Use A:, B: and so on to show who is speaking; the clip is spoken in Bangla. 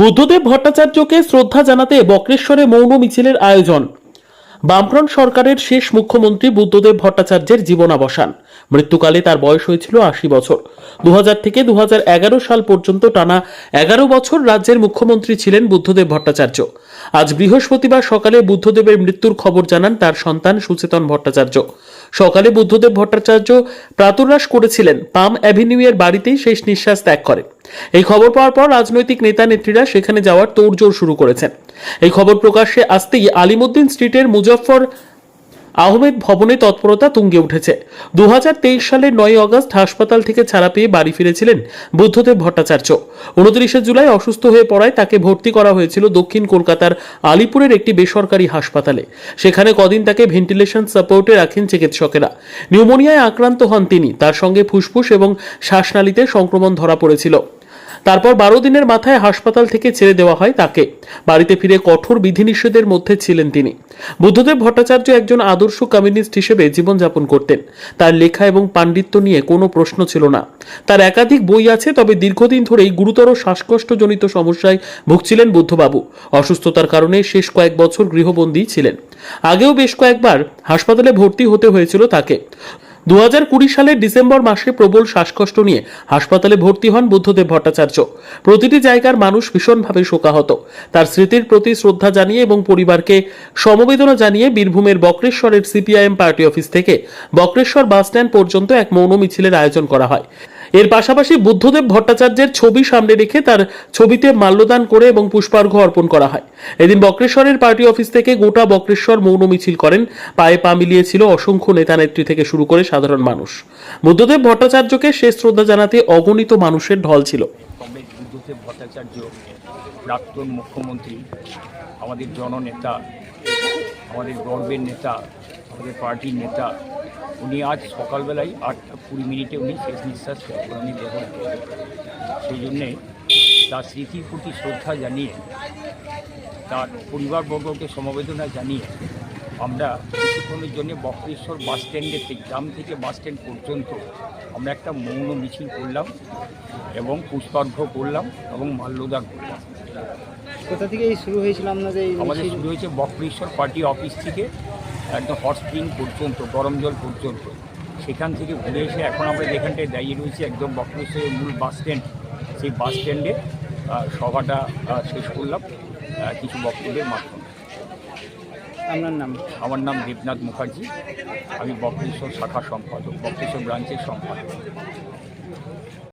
A: বুদ্ধদেব ভট্টাচার্যকে শ্রদ্ধা জানাতে বক্রেশ্বরে মৌন মিছিলের আয়োজন। বামফ্রন্ট সরকারের শেষ মুখ্যমন্ত্রী বুদ্ধদেব ভট্টাচার্যের জীবনাবসান। মৃত্যুকালে তার বয়স হয়েছিল আশি বছর। দু হাজার থেকে দু হাজার এগারো সাল পর্যন্ত টানা এগারো বছর রাজ্যের মুখ্যমন্ত্রী ছিলেন বুদ্ধদেব ভট্টাচার্য। আজ বৃহস্পতিবার সকালে বুদ্ধদেবের মৃত্যুর খবর জানান তার সন্তান সুচেতন ভট্টাচার্য। সকালে বুদ্ধদেব ভট্টাচার্য প্রাতুরাস করেছিলেন। পাম অ্যাভিনিউ এর বাড়িতেই শেষ নিঃশ্বাস ত্যাগ করে। এই খবর পাওয়ার পর রাজনৈতিক নেতা নেত্রীরা সেখানে যাওয়ার তোড়জোড় শুরু করেছেন। এই খবর প্রকাশ্যে আসতেই আলিমুদ্দিন স্ট্রিটের মুজফফর আহমেদ ভবনে তৎপরতা তুঙ্গে উঠেছে। দু হাজার তেইশ সালের নয় আগস্ট হাসপাতাল থেকে ছাড়া পেয়ে বাড়ি ফিরেছিলেন বুদ্ধদেব ভট্টাচার্য। উনত্রিশে জুলাই অসুস্থ হয়ে পড়ায় তাকে ভর্তি করা হয়েছিল দক্ষিণ কলকাতার আলিপুরের একটি বেসরকারি হাসপাতালে। সেখানে কদিন তাকে ভেন্টিলেশন সাপোর্টে রাখেন চিকিৎসকেরা। নিউমোনিয়ায় আক্রান্ত হন তিনি। তার সঙ্গে ফুসফুস এবং শ্বাসনালীতে সংক্রমণ ধরা পড়েছিল। তারপর বারো দিনের মাথায় হাসপাতাল থেকে ছেড়ে দেওয়া হয় তাকে। বাড়িতে ফিরে কঠোর বিধিনিষেধের মধ্যে ছিলেন তিনি। বুদ্ধদেব ভট্টাচার্য একজন আদর্শ কমিউনিস্ট হিসেবে জীবনযাপন করতেন। তার লেখা এবং পাণ্ডিত্য নিয়ে কোনো প্রশ্ন ছিল না। তার একাধিক বই আছে, তবে দীর্ঘদিন ধরেই গুরুতর শ্বাসকষ্টজনিত সমস্যায় ভুগছিলেন বুদ্ধবাবু। অসুস্থতার কারণে শেষ কয়েক বছর গৃহবন্দী ছিলেন। আগেও বেশ কয়েকবার হাসপাতালে ভর্তি হতে হয়েছিল তাকে। দু সালের ডিসেম্বর মাসে প্রবল শ্বাসকষ্ট নিয়ে হাসপাতালে ভর্তি হন বুদ্ধদেব ভট্টাচার্য। প্রতিটি জায়গার মানুষ ভীষণভাবে শোকাহত। তার স্মৃতির প্রতি শ্রদ্ধা জানিয়ে এবং পরিবারকে সমবেদনা জানিয়ে বীরভূমের বক্রেশ্বরের সিপিআইএম পার্টি অফিস থেকে বক্রেশ্বর বাসস্ট্যান্ড পর্যন্ত এক মৌন মিছিলের আয়োজন করা হয়। এর পাশাপাশি বুদ্ধদেব ভট্টাচার্যের ছবি সামনে রেখে তার ছবিতে মাল্যদান করে এবং পুষ্পার্ঘ অর্পণ করা হয়। এদিন বক্রেশ্বরের পার্টি অফিস থেকে গোটা বক্রেশ্বর মৌন মিছিল করেন। পায়ে পা মিলিয়েছিল অসংখ্য নেতা নেত্রী থেকে শুরু করে সাধারণ মানুষ। বুদ্ধদেব ভট্টাচার্যকে শেষ শ্রদ্ধা জানাতে অগণিত মানুষের ঢল ছিল।
B: ভট্টাচার্য, প্রাক্তন মুখ্যমন্ত্রী, আমাদের জননেতা, আমাদের গর্বের নেতা, আমাদের পার্টির নেতা উনি আজ সকালবেলায় আটটা কুড়ি মিনিটে উনি শেষ নিঃশ্বাস উনি দেহ সেই জন্যে তার স্মৃতির প্রতি শ্রদ্ধা জানিয়ে তার পরিবারবর্গকে সমবেদনা জানিয়ে আমরা কিছুক্ষণের জন্য বক্রেশ্বর বাস স্ট্যান্ডের থেকে গ্রাম থেকে বাস স্ট্যান্ড পর্যন্ত আমরা একটা মৌন মিছিল করলাম এবং পুষ্পার্ঘ্য করলাম এবং মাল্যদান করলাম।
C: কোথা থেকে শুরু হয়েছিল আপনাদের এই
B: আমাদের শুরু হয়েছে বক্রেশ্বর পার্টি অফিস থেকে একদম হট স্প্রিং পর্যন্ত গরম জল পর্যন্ত। সেখান থেকে ঘুরে এসে এখন আমরা যেখানটায় দাঁড়িয়ে রয়েছি একদম বক্রেশ্বরের মূল বাস স্ট্যান্ড সেই বাস স্ট্যান্ডে সভাটা শেষ করলাম। কিছু বক্তব্যের মাধ্যমে।
C: আপনার নাম?
B: আমার নাম দেবনাথ মুখার্জি। আমি বক্রেশ্বর শাখা সম্পাদক বক্রেশ্বর ব্রাঞ্চের সম্পাদক।